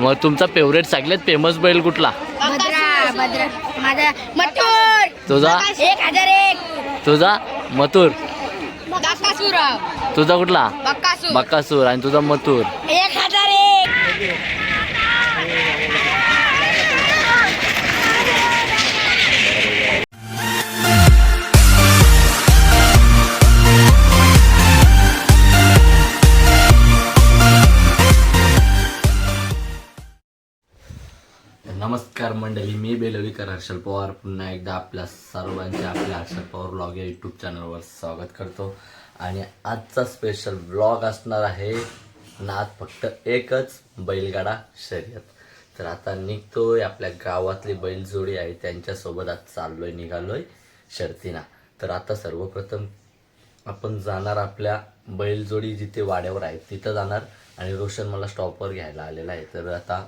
मग तुमचा फेवरेट सगळ्यात फेमस बैल कुठला? भद्रा भद्रा. माझा मथुर. तुझा? एक हजार एक. तुझा? मथुर. बकासूर तुझा कुठला? बकासूर बकासूर आणि तुझा मथुर? एक नमस्कार मंडळी मी बेलविकर हर्षल पवार. पुन्हा एकदा आपल्या सर्वांचे आपल्या हर्षल पवार ब्लॉग या यूट्यूब चॅनलवर स्वागत करतो. आणि आजचा स्पेशल ब्लॉग असणार आहे आणि आज फक्त एकच बैलगाडा शर्यत. तर आता निघतोय आपल्या गावातली बैलजोडी आहे त्यांच्यासोबत आज चाललोय निघालोय शर्तीना. तर आता सर्वप्रथम आपण जाणार आपल्या बैलजोडी जिथे वाड्यावर आहे तिथं जाणार. आणि रोशन मला स्टॉपवर घ्यायला आलेला आहे. तर आता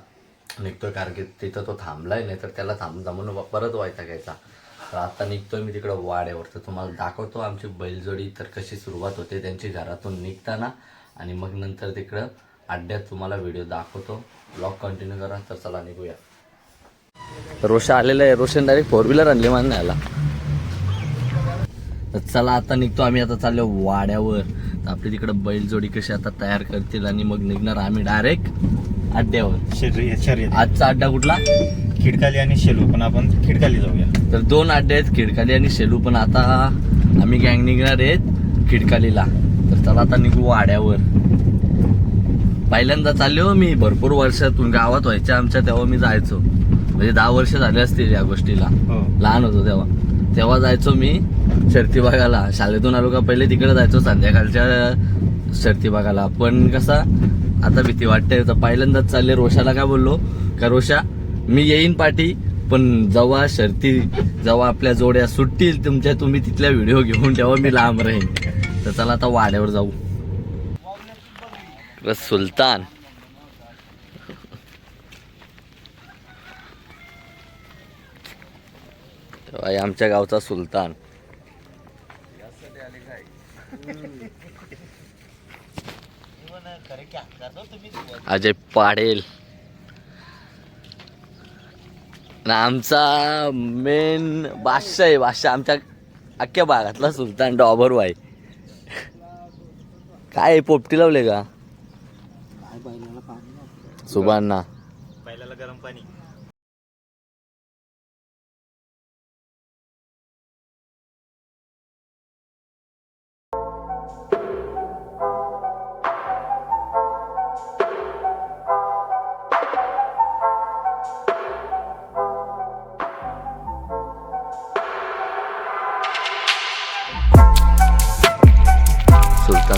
निघतोय कारण की तिथं तो थांबलाय नाही तर त्याला थांब थांबून परत व्हायचा घ्यायचा. तर आता निघतोय मी तिकडं वाड्यावर. तर तुम्हाला दाखवतो आमची बैलजोडी तर कशी सुरुवात होते त्यांची घरातून निघताना. आणि मग नंतर तिकडं अड्ड्यात तुम्हाला व्हिडिओ दाखवतो. ब्लॉग कंटिन्यू करा तर चला निघूया. रोशन आलेलं आहे. रोशन डायरेक्ट फोर व्हीलर आणली मान आला तर चला आता निघतो आम्ही. आता चाललो वाड्यावर. तर आपली तिकडं बैलजोडी कशी आता तयार करतील आणि मग निघणार आम्ही डायरेक्ट अड्ड्यावर शर्यत शर्यत आजचा अड्डा कुठला? खिडकाली आणि शेलू पण आपण खिडकाली जाऊया. तर दोन अड्डे आहेत खिडकाली आणि शेलू पण आता आम्ही गँग निघणार आहेत खिडकालीला. तर चला आता निघू वाड्यावर. पहिल्यांदा चाललो मी भरपूर वर्षातून गावात व्हायच्या आमच्या तेव्हा मी जायचो. म्हणजे दहा वर्ष झाले असतील या गोष्टीला. हो. लहान होतो तेव्हा. तेव्हा जायचो मी शर्ती बघायला. शाळेतून आलो का पहिले तिकडे जायचो संध्याकाळच्या शर्ती बघायला. पण कसा आता भीती वाटते. तर पहिल्यांदाच चालले रोषाला. काय बोललो? का रोषा मी येईन पाठी पण जेव्हा शर्ती जेव्हा आपल्या जोड्या सुटतील तुमच्या तुम्ही तिथल्या व्हिडिओ घेऊन तेव्हा मी लांब राहीन. तर चला आता वाड्यावर जाऊ. सुलतान. आमच्या गावचा सुलतान. अजय पाडेल आमचा मेन बादशाह आहे बादशाह आमच्या अख्ख्या भागातला सुलतान डॉबर वाय काय पोपटी लावले का? सुबांना पहिल्याला गरम पाणी.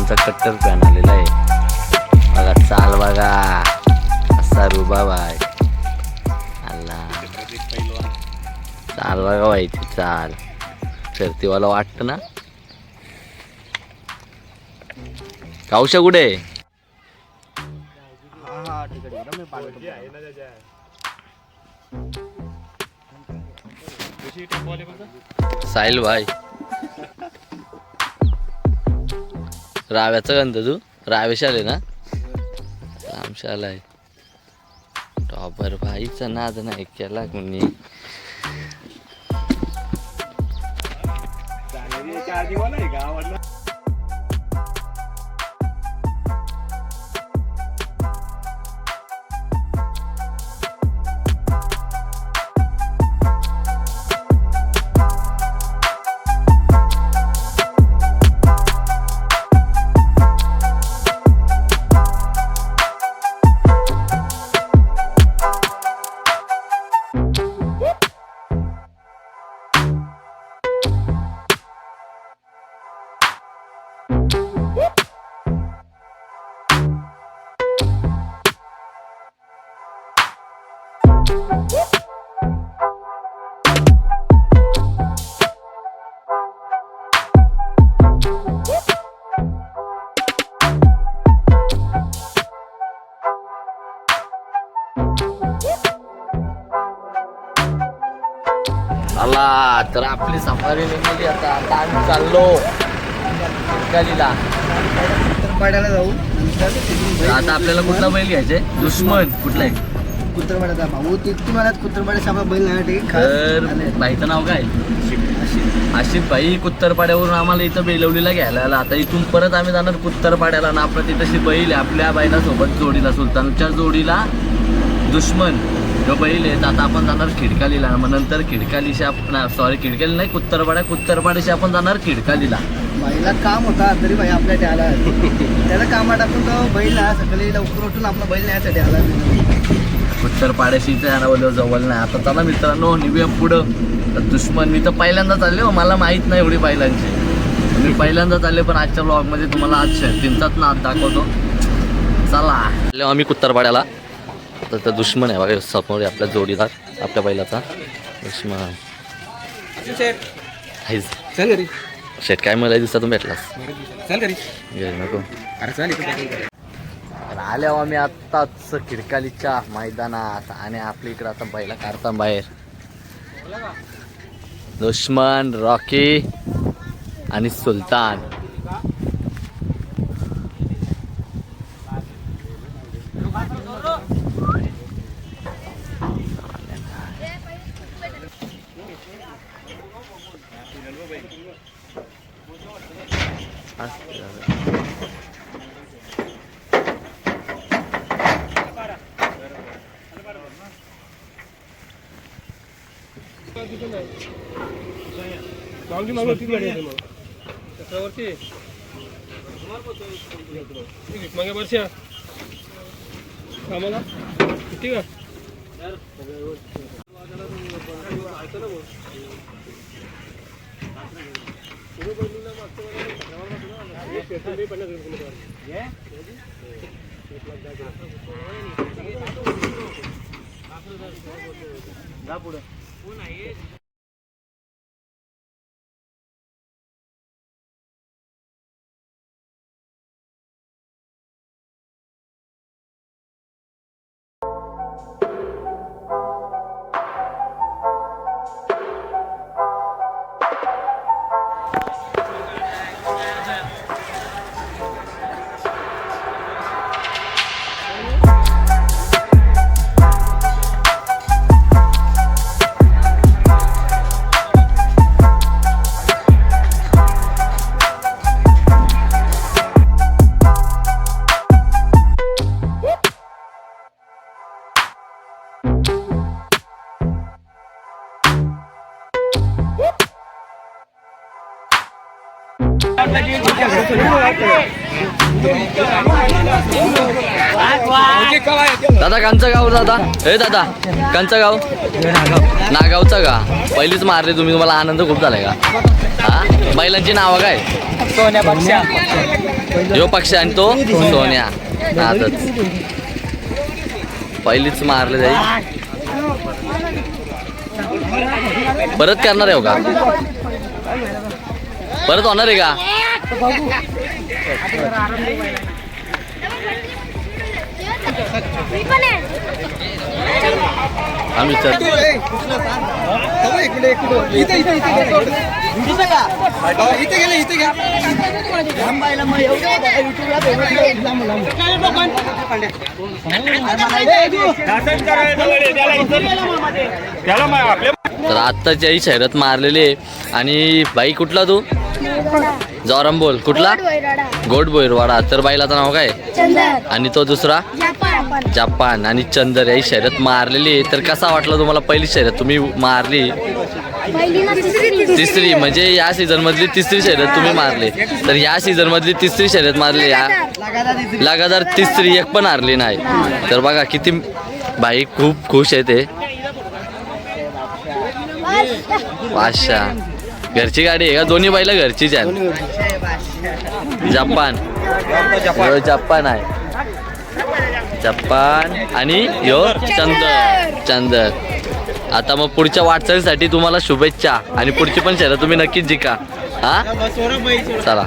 सुलतानचा कट्टर फॅन आलेला आहे. बघा चाल बघा. असा रुबा बाय आला. चाल बघा व्हायची चाल. शर्तीवाला वाटतं ना? कावशा कुठे? साहिल भाई. राव्याचा गंध तू. रावेश आले ना? आमच्या आलाय टॉपर भाईचा नाद नाही केला कोणी. आला तर आपली सफारी निघाली. आता आता आम्ही चाललो गालीला. तर पाड्याला जाऊ. नंतर आता आपल्याला कुठला बैल घ्यायचे दुश्मन. कुठला आहे? कुत्रपाड्याचा भाऊ तिथून मला कुत्रपाड्याचा आपला बैल नाही तर बाईचं नाव काय? आशिफ भाई. कुत्तरपाड्यावरून आम्हाला इथं बेलवलीला घ्यायला आला. आता इथून परत आम्ही जाणार कुत्तरपाड्याला ना आपलं तिथंशी बैल आपल्या बाईला सोबत जोडीला सुलतानच्या जोडीला दुश्मन. आहे तर आता आपण जाणार खिडकालीला. मग नंतर खिडकालीशी आपण सॉरी खिडकाली नाही कुत्तरपाड्या कुत्तरपाड्याशी आपण जाणार खिडकालीला. बाईला काम होता तरी भाई आपल्या आला त्याला कामात आपण तो बैल हा सकाळी लवकर उठून आपला बैल न्यायसाठी आला कुत्तरपाड्याशी जाणार जवळ नाही. आता चला मित्रांनो निघूया पुढं. तर दुश्मन मी तर पहिल्यांदा चालले हो. मला माहीत नाही एवढी बैलांची. मी पहिल्यांदा चालले पण आजच्या ब्लॉगमध्ये तुम्हाला आज शर्तींचाच नाद दाखवतो. चला. आले आम्ही कुत्तरपाड्याला. तर त्या दुश्मन आहे बघा समोर आहे आपल्या जोडीदार आपल्या बैलाचा. दुश्मन. हायच. चल घरी. शेट काय मला दिवसातून भेटलास? नको. तर आल्या आम्ही आत्ताच खिडकालीच्या मैदानात आणि आपल्या इकडं आता बैला काढता बाहेर. दुश्मन रॉकी आणि सुलतान. मागे. वर्षा कामाला. किती का? दादा कांचं गाव दादा. हे दादा. कांचं गाव? नागावचं का? पहिलीच मारले तुम्ही तुम्हाला आनंद खूप झालाय का? हा? बैलांची नावं काय? सोन्या पक्षा. यो पक्ष आणि तो सोन्या. नादच. पहिलीच मारले जाईल परत करणार आहे हो का? परत होणार आहे का? आम्ही इकडे इकडे इथे इथे इथे इथे. का इथे गेले इथे घ्या. थांबायला मग तर आत्ताची आई शर्यत मारलेली आहे. आणि बाई कुठला तू? जॉरम बोल. कुठला? गोड बोईरवाडा तर बाईलाचं नाव काय? चंदर. आणि तो दुसरा? जपान. जपान. आणि चंदर ही शर्यत मारलेली आहे. तर कसा वाटला तुम्हाला पहिली शर्यत? तुम्ही मारली? तिसरी म्हणजे या सीझन मधली तिसरी शर्यत तुम्ही मारली. तर या सीझन मधली तिसरी शर्यत मारली या? लगातार तिसरी. एक पण हारली नाही. तर बघा किती बाई खूप खुश आहे ते. पाचशा. घरची गाडी आहे का? दोन्ही बाईला घरचीच आहे जपान. जपान आहे. जपान आणि यो चंदर. चंदर. आता मग पुढच्या वाटचालीसाठी तुम्हाला शुभेच्छा. आणि पुढची पण शहर तुम्ही नक्कीच जिका. हा? चला.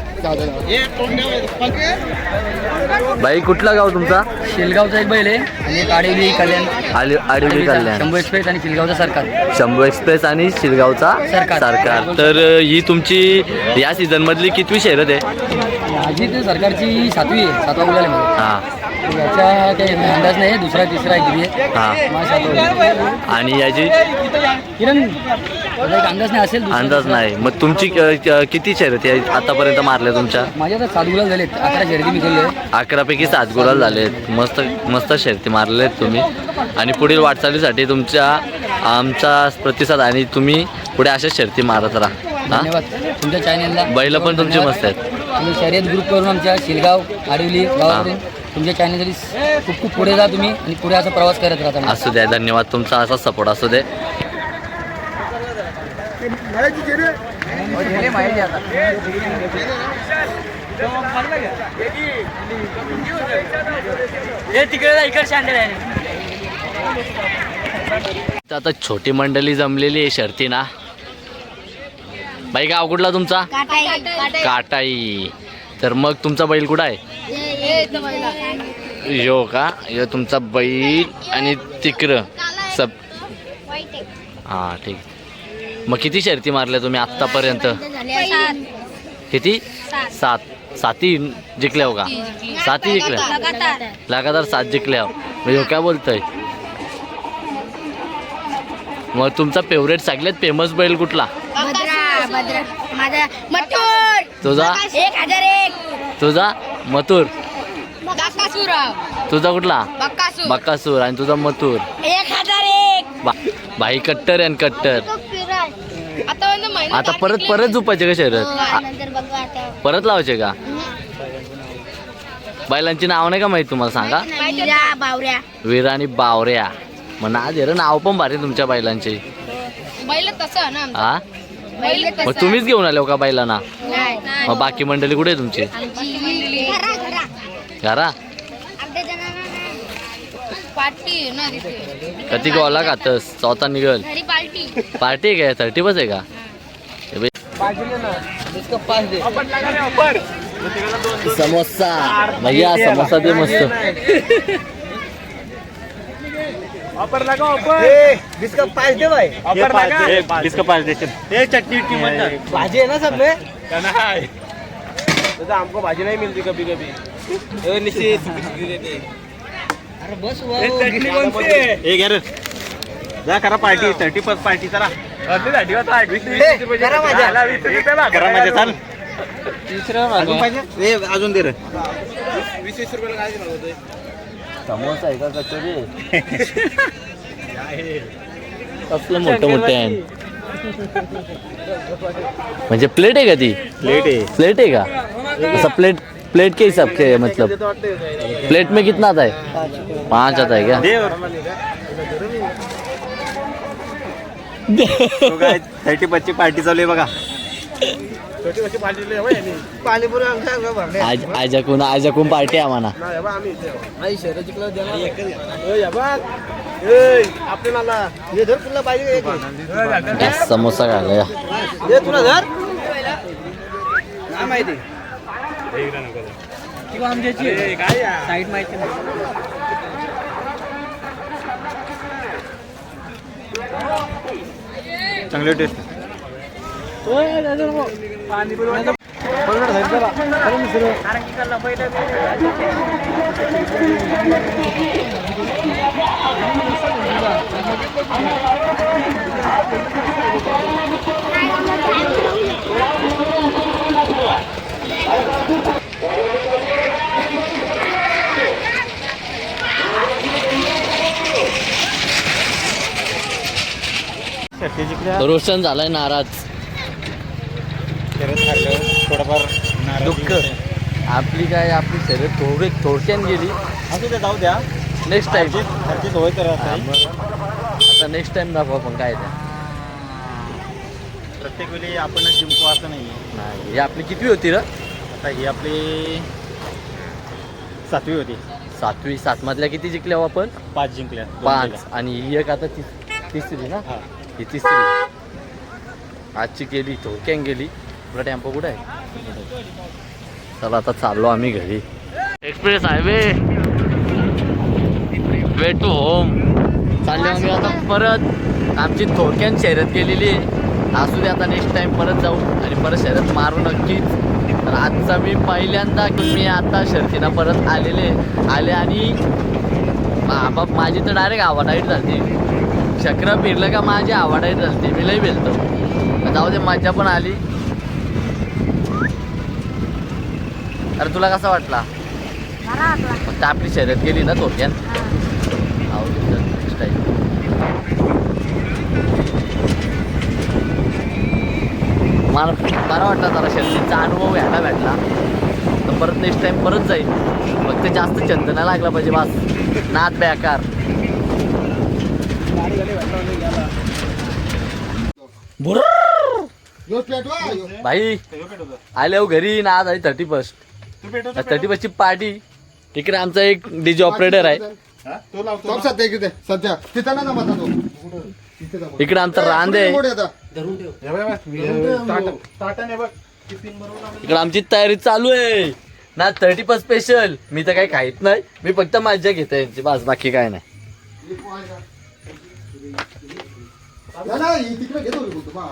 बाई कुठला गाव तुमचा? शेलगावचा एक बैल आहे. आणि एक आडिवली कल्याण. आडि- आडिवली कल्याण. शंभू एक्सप्रेस आणि शिलगावचा सरकार. शंभू एक्सप्रेस आणि शिरगावचा सरकार. सरकार. तर अ, ही तुमची या सीझन मधली कितवी शर्यत आहे? ते सरकारची सातवी आहे सातवा आहे माझा. हा. याच्या काही अंदाज नाही दुसरा तिसरा आहे किती आहे हा. माझा सातवा आहे. आणि याची? किरण. अंदाज नाही असेल अंदाज. नाही. मग तुमची क- किती शर्यती आतापर्यंत मारल्या तुमच्या? माझ्या तर सात गुलाल झालेत. अकरा शर्यती मी केले अकरापैकी सात गुलाल झालेत. मस्त मस्त शर्ती मारलेत तुम्ही. आणि पुढील वाटचालीसाठी तुमच्या आमचा प्रतिसाद आणि तुम्ही पुढे अशाच शर्ती मारत राहा. हा? धन्यवाद. तुमच्या चॅनेलला बैल पण तुमची मस्त आहेत. तुम्ही शर्यत ग्रुप करून आमच्या शिलगाव आडिवली तुमच्या चॅनेलसाठी खूप खूप पुढे जा तुम्ही आणि पुढे असा प्रवास करत राहता असू द्या धन्यवाद. तुमचा असा सपोर्ट असू दे. तर आता छोटी मंडळी जमलेली आहे शर्ती ना. बाई गाव कुठला तुमचा? काटाई. तर मग तुमचा बैल कुठं आहे? यो का? यो तुमचा बैल आणि तिकडं. सब हां ठीक. मग किती शर्ती मारल्या तुम्ही आत्तापर्यंत? किती? सात. साती जिंकल्या हो का? साती जिंकल्या? लगातार सात जिंकल्या. मग ह्यो काय बोलतोय? मग तुमचा फेवरेट सगळ्यात फेमस बैल कुठला? तुझा? एक हजार एक. तुझा? मथुर. तुझा कुठला? बकासूर. आणि तुझा मथुर. एक हजार एक. बा भाई कट्टर आणि कट्टर. आता म्हणजे महिना आता परत परत झोपायचे का नंतर बघू आता. परत लावायचे का? बैलांची नाव नाही का माहिती तुम्हाला? सांगा. मीरा बावऱ्या. वीर आणि बावऱ्या. मग ना दे रे नाव पण भारी तुमच्या बैलांचे. बैल तसं ना हा बैल मग तुम्हीच घेऊन आले हो का बैलांना? नाही. मग बाकी मंडळी कुठे आहे तुमची? घरा? पार्टी ना तिथे. कधी गोला खातस चौथा निघल. घरी पार्टी. पार्टी आहे काय? थर्टी बस आहे का? हे. समोसा. भैया समोसा दे मस्त. बिस्का पाच दे भाई. पाच देशील हे चटणी विटणी म्हणतात भाजी आहे ना सबले हमको भाजी नहीं मिलती कभी कभी अरे बस ए ए घे रे. जा करा पार्टी थर्टी फर्स्ट पार्टी चला. करा माझ्या. करा मजा चाल. अजून पाहिजे? ए अजून दे रे. समोसा आहे का कचोरी? कसलं मोठं मोठे आहे? म्हणजे प्लेट आहे का ती? लेट आहे. प्लेट है का ऐसा प्लेट प्लेट के हिसाब से है मतलब। प्लेट में कितना आता है? पाँच आता है क्या? थर्टी फर्स्टची पार्टी चालू आहे बघा. आज आज कोण आज कोण पार्टी आहे का समोसा खायला या हे तुला धर. काय माहिती? किंवा आमच्याची साईड माहिती चांगले टेस्ट शर्ती जिंकल्या रोशन झालाय नाराज. थोडंफार नाराजी दुःख. आपली काय आपली शरीर थोडी थोडक्यान गेली. असू दे जाऊ द्या. नेक्स्ट टाइम हरजीत होय तर आता. आता नेक्स्ट टाइम दाखवा पण काय ते. प्रत्येक वेळी आपणच जिंकू असं नाही नाही ही आपली किती होती र? आता ही आपली सातवी होती. सातवी सात मधल्या किती जिंकल्या हो आपण? पाच जिंकल्या. दोन पाच. गेल्या. आणि ही एक आता ती- तिसरी ना? हा. ही तिसरी. आजची गेली थोडक्यान गेली. तुला टेम्पो कुठे आहे? चला आता चाललो आम्ही घरी. Express highway way to home चालले आम्ही आता परत. आमची थोडक्यान शर्यत गेलेली आहे. असू दे आता नेक्स्ट टाइम परत जाऊ आणि परत शर्यत मारू नक्कीच. तर आजचा मी पहिल्यांदा मी आता शर्तीना परत आलेले आले आणि बाप माझी तर डायरेक्ट आवाडाईट झाली चक्र फिरलं का माझी आवाडाईट झाली मी लई बेलतो जाऊ दे मजा पण आली. अरे तुला कसा वाटला? आपली शर्यत गेली ना थोडक्यात आवडली तर next time. मला बरा वाटला जरा शर्यतीचा अनुभव घ्यायला भेटला. तर परत नेक्स्ट टाइम परत जाईल. फक्त जास्त छंद नाही लागला पाहिजे बस. नाद बेकार. भाई आले हो घरी ना आज आहे थर्टी फर्स्ट थर्टी फर्स्टची पार्टी इकडे आमचा एक डीजे ऑपरेटर आहे. चल सध्या इकडे सध्या तिथं ना जमत तो तिथे जमत. इकडे आमचा. इकडे तयारी चालू आहे. ना थर्टी फर्स्ट स्पेशल मी तर काही खाईत नाही. मी फक्त मज्जा घेते यांची. बस बाकी काय नाही. या ना, ही तिकडे घेतो मी बोलतो, बा.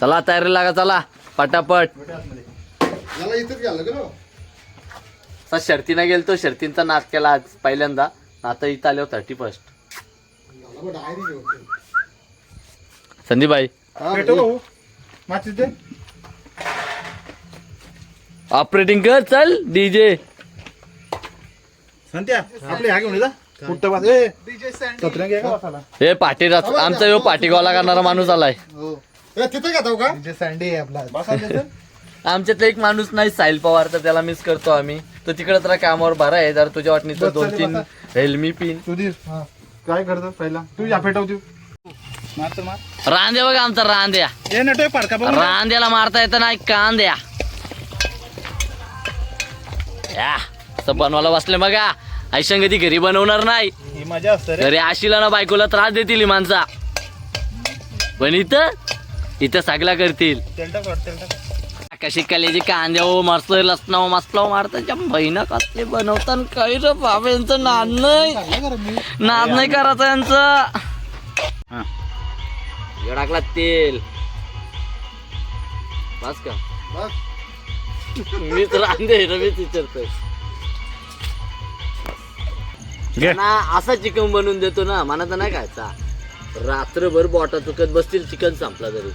चला तयारी लागा चला. पटापट. याला इथेच घ्यायला गेलो आता शर्तीनं गेलतो. शर्तींचा नाच केला आज पहिल्यांदा. आता इथं आलो थर्टी फर्स्ट डायरी घेऊन. संदीप भाई हा, ऑपरेटिंग कर चल डीजे हे पाटी आमचा यो पाटी गोला करणारा माणूस आलाय. हो. ए, तिथे घेतो का? सँडी आहे आपला बसायला देतं? आमच्यातला एक माणूस नाही साहिल पवार तर त्याला मिस करतो आम्ही. तो तिकडे तर कामावर बरा आहे जर तुझ्या वाटणीचं बस, दोन तीन हेल्मी पिन सुधीर हा. काय करतो पहिला? तू या पेटव तू मार. रांद्या बघा आमचा रांद्या. नटोय बघ रांद्याला मारता येतं नाही कांद्या. या असं बनवायला बसले बघा. ऐशंगती घरी बनवणार नाही. ही मजा असते रे. घरी आशीला ना बायकोला त्रास देतील ही माणसा. पण इथं इथं सगळा करतील. तेल टाक वाट, तेल टाक. कशी कांद्या हो मस्त मसलाव मारताच्या बहिणा कसले बनवतात काही रे बाबा यांचं नाद नाही. नाद नाही करायचं यांचं. हा. हे टाकला तेल. बस का? बस. मीच रांदे रवीच विचारतोय. घे. ना असा चिकन बनवून देतो ना मला तर नाही खायचा. रात्रभर बोटा चुकत बसतील चिकन संपला तरी.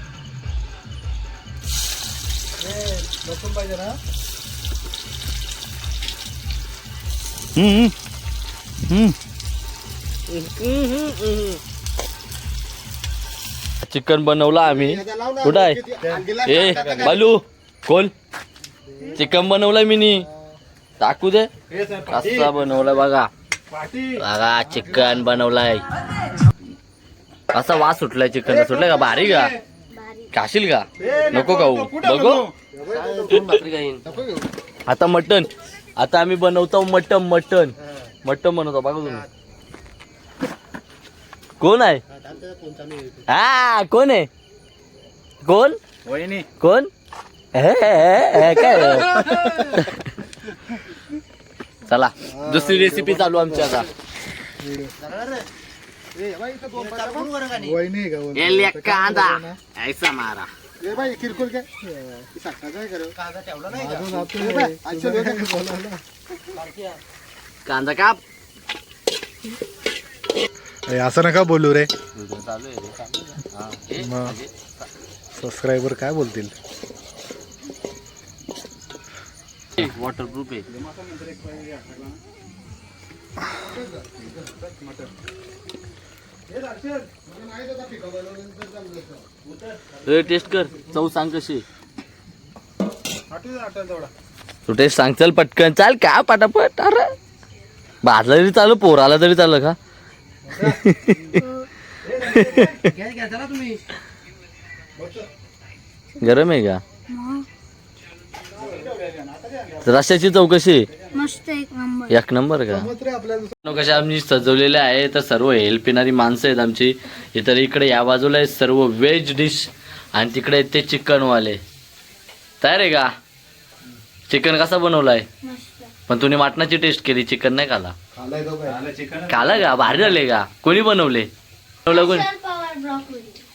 हम्म, हम्म. चिकन बनवला आम्ही. कुठं आहे? ए? बालू कोण चिकन बनवलंय मी नी टाकू दे. कसा बनवलाय बघा. बघा चिकन बनवलाय. असा वास सुटलाय चिकन सुटलाय का? भारी का? खाशील का? नको खाऊ. बघू. आता मटन आता आम्ही बनवतो मटन मटन मटन बनवतो. बघा तुम्ही. कोण आहे? हा कोण आहे? कोण? वहिनी. कोण? हे, हे, हे, काय चला दुसरी रेसिपी चालू आमची आता. एल एक कांदा. ऐसा मारा. ए, बाई, किरकोळ काय? ती कांदा काप. असं नका बोलू रे चालू आहे रे, चालू आहे. हा, हे, मग. म्हणजे, सबस्क्रायबर काय बोलतील हे, वॉटरप्रूफ आहे ए, टेस्ट कर चव सांग कशी. तू टेस्ट सांग चल पटकन चाल का पटापट अरे भाजला तरी चालू पोराला तरी चाललं का गरम आहे का? रश्याची चौकशी. मस्त एक नंबर एक नंबर का? कशा आम्ही सजवलेले आहे तर सर्व हेल्प येणारी माणसं आहेत आमची. इतर इकडे या बाजूला आहेत सर्व व्हेज डिश आणि तिकडे ते चिकनवाले. तयार आहे का? चिकन कसा बनवलाय? पण तुम्ही मटणाची टेस्ट केली चिकन नाही खाला? खाला का? भारी झाले का? कोणी बनवले कोणी?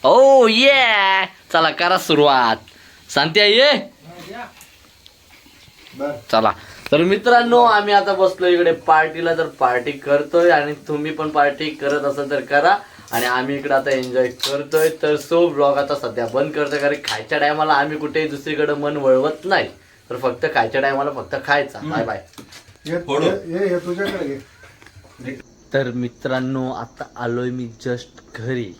ओ ये चला करा सुरुवात. सांगते ये. चला. तर मित्रांनो आम्ही आता बसलो इकडे पार्टीला. तर पार्टी करतोय आणि तुम्ही पण पार्टी करत असाल तर करा. आणि आम्ही इकडे आता एन्जॉय करतोय. तर सो ब्लॉग आता सध्या बंद करतोय कारण खायच्या टायमाला आम्ही कुठेही दुसरीकडे मन वळवत नाही. तर फक्त खायच्या टायमाला फक्त खायचा. बाय बाय तुझ्याकडे तर मित्रांनो आता आलोय मी जस्ट घरी.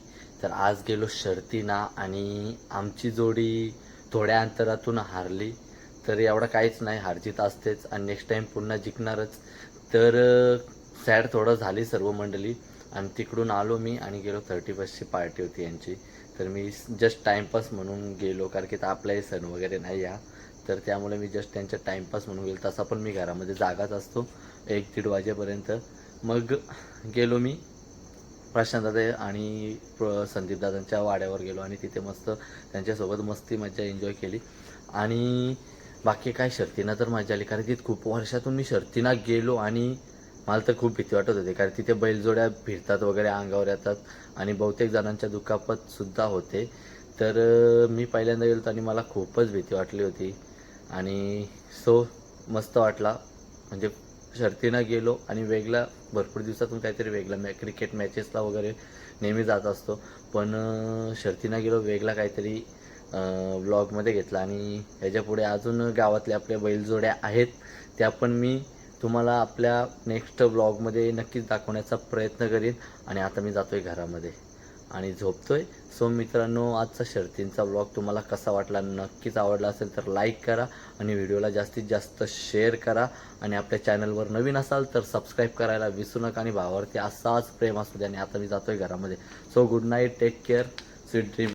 तर आज गेलो शर्तीना आणि आमची जोडी थोड्या अंतरातून हारली. तर एवढं काहीच नाही हारजीत असतेच आणि नेक्स्ट टाइम पुन्हा जिंकणारच. तर सॅड थोडं झाली सर्व मंडळी. आणि तिकडून आलो मी आणि गेलो थर्टी फर्स्टची पार्टी होती यांची. तर मी जस्ट टाइमपास म्हणून गेलो कारण की तर आपलाही सण वगैरे नाही या तर त्यामुळे मी जस्ट त्यांच्या टाइमपास म्हणून गेलो. तसा पण मी घरामध्ये जागाच असतो एक दीड वाजेपर्यंत. मग गेलो मी प्रशांत दादा आणि प्र संदीप दादांच्या वाड्यावर गेलो आणि तिथे मस्त त्यांच्यासोबत मस्ती मजा एन्जॉय केली. आणि बाकी काय शर्तीना तर मजा आली. कारण की खूप वर्षातून मी शर्तीना गेलो आणि मला तर खूप भीती वाटत होती. कारण तिथे बैलजोड्या फिरतात वगैरे अंगावर येतात आणि बहुतेक जणांच्या दुखापतसुद्धा होते. तर मी पहिल्यांदा गेलो होतो आणि मला खूपच भीती वाटली होती. आणि सो मस्त वाटला. म्हणजे शर्तीनं गेलो आणि वेगळा भरपूर दिवसातून काहीतरी वेगळा मॅ क्रिकेट मॅचेसला वगैरे नेहमी जात असतो. पण शर्तीनं गेलो वेगळा काहीतरी व्लॉगमध्ये घेतला आणि याच्यापुढे अजून गावातल्या आपल्या बैलजोड्या आहेत त्या पण मी तुम्हाला आपल्या नेक्स्ट व्लॉगमध्ये नक्कीच दाखवण्याचा प्रयत्न करीन. आणि आता मी जातो आहे घरामध्ये. आणि झोपतोय. सो मित्रांनो आजचा शर्तींचा ब्लॉग तुम्हाला कसा वाटला नक्कीच आवडला असेल तर लाईक करा आणि व्हिडिओला जास्तीत जास्त शेअर करा. आणि आपल्या चॅनलवर नवीन असाल तर सबस्क्राईब करायला विसरू नका आणि भावावरती असाच प्रेम असू द्या. आणि आता मी जातोय घरामध्ये. So good night take care sweet dream